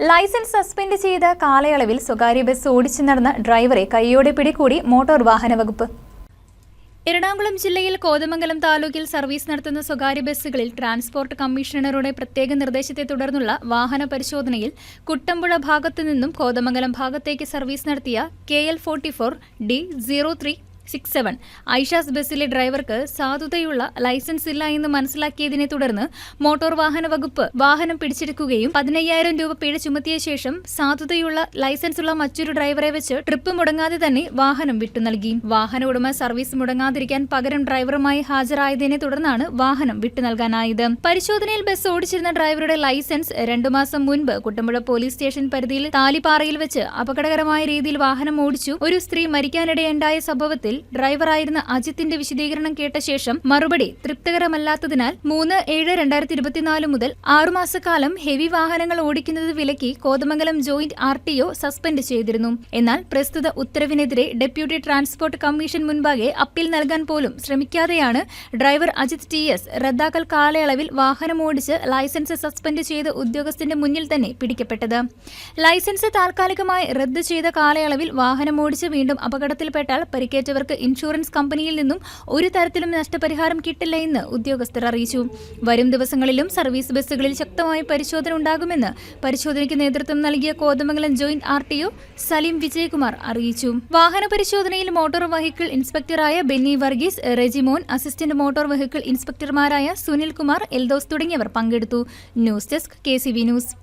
Licence suspend ചെയ്ത കാലയളവിൽ സ്വകാര്യ ബസ് ഓടിച്ചു നടന്ന ഡ്രൈവറെ കൈയോടെ പിടികൂടി മോട്ടോർ വാഹന വകുപ്പ്. എറണാകുളം ജില്ലയിൽ കോതമംഗലം താലൂക്കിൽ സർവീസ് നടത്തുന്ന സ്വകാര്യ ബസ്സുകളിൽ ട്രാൻസ്പോർട്ട് കമ്മീഷണറുടെ പ്രത്യേക നിർദ്ദേശത്തെ തുടർന്നുള്ള വാഹന പരിശോധനയിൽ കുട്ടമ്പുഴ ഭാഗത്തു നിന്നും കോതമംഗലം ഭാഗത്തേക്ക് സർവീസ് നടത്തിയ K L forty four D zero three six seven. Aisha's ബസ്സിലെ ഡ്രൈവർക്ക് സാധുതയുള്ള ലൈസൻസ് ഇല്ല എന്ന് മനസ്സിലാക്കിയതിനെ തുടർന്ന് മോട്ടോർ വാഹന വകുപ്പ് വാഹനം പിടിച്ചെടുക്കുകയും പതിനയ്യായിരം രൂപ പിഴ ചുമത്തിയ ശേഷം സാധുതയുള്ള ലൈസൻസ് ഉള്ള മറ്റൊരു ഡ്രൈവറെ വെച്ച് ട്രിപ്പ് മുടങ്ങാതെ തന്നെ വാഹനം വിട്ടു നൽകി. വാഹന ഉടമ സർവീസ് മുടങ്ങാതിരിക്കാൻ പകരം ഡ്രൈവറുമായി ഹാജരായതിനെ തുടർന്നാണ് വാഹനം വിട്ടു നൽകാനായത്. പരിശോധനയിൽ ബസ് ഓടിച്ചിരുന്ന ഡ്രൈവറുടെ ലൈസൻസ് രണ്ടു മാസം മുൻപ് കുട്ടമ്പുഴ പോലീസ് സ്റ്റേഷൻ പരിധിയിൽ താലിപ്പാറയിൽ വെച്ച് അപകടകരമായ രീതിയിൽ വാഹനം ഓടിച്ചു. ഒരു സ്ത്രീ മരിക്കാനിടയുണ്ടായ സംഭവത്തിൽ ഡ്രൈവറായിരുന്ന അജിത്തിന്റെ വിശദീകരണം കേട്ട ശേഷം മറുപടി തൃപ്തികരമല്ലാത്തതിനാൽ മൂന്ന് ഏഴ് രണ്ടായിരത്തി ഇരുപത്തിനാല് മുതൽ ആറുമാസക്കാലം ഹെവി വാഹനങ്ങൾ ഓടിക്കുന്നത് വിലക്കി Kothamangalam joint R T O suspend ചെയ്തിരുന്നു. എന്നാൽ പ്രസ്തുത ഉത്തരവിനെതിരെ ഡെപ്യൂട്ടി ട്രാൻസ്പോർട്ട് കമ്മീഷൻ മുൻപാകെ അപ്പീൽ നൽകാൻ പോലും ശ്രമിക്കാതെയാണ് ഡ്രൈവർ അജിത് ടി എസ് റദ്ദാക്കൽ കാലയളവിൽ വാഹനം ഓടിച്ച് ലൈസൻസ് സസ്പെൻഡ് ചെയ്ത ഉദ്യോഗസ്ഥന്റെ മുന്നിൽ തന്നെ പിടിക്കപ്പെട്ടത്. ലൈസൻസ് താൽക്കാലികമായി റദ്ദ് ചെയ്ത കാലയളവിൽ വാഹനം ഓടിച്ച് വീണ്ടും അപകടത്തിൽപ്പെട്ടാൽ പരിക്കേറ്റവർക്ക് ഇൻഷുറൻസ് കമ്പനിയിൽ നിന്നും ഒരു തരത്തിലും നഷ്ടപരിഹാരം കിട്ടില്ല എന്ന് ഉദ്യോഗസ്ഥർ അറിയിച്ചു. വരും ദിവസങ്ങളിലും സർവീസ് ബസ്സുകളിൽ ശക്തമായ പരിശോധന ഉണ്ടാകുമെന്ന് പരിശോധനയ്ക്ക് നേതൃത്വം നൽകിയ കോതമംഗലം ജോയിന്റ് ആർ സലീം വിജയകുമാർ അറിയിച്ചു. വാഹന പരിശോധനയിൽ motor vehicle ഇൻസ്പെക്ടറായ Benny Varghese Regimon assistant motor vehicle ഇൻസ്പെക്ടർമാരായ Sunil Kumar Eldhose തുടങ്ങിയവർ പങ്കെടുത്തു. News desk K news.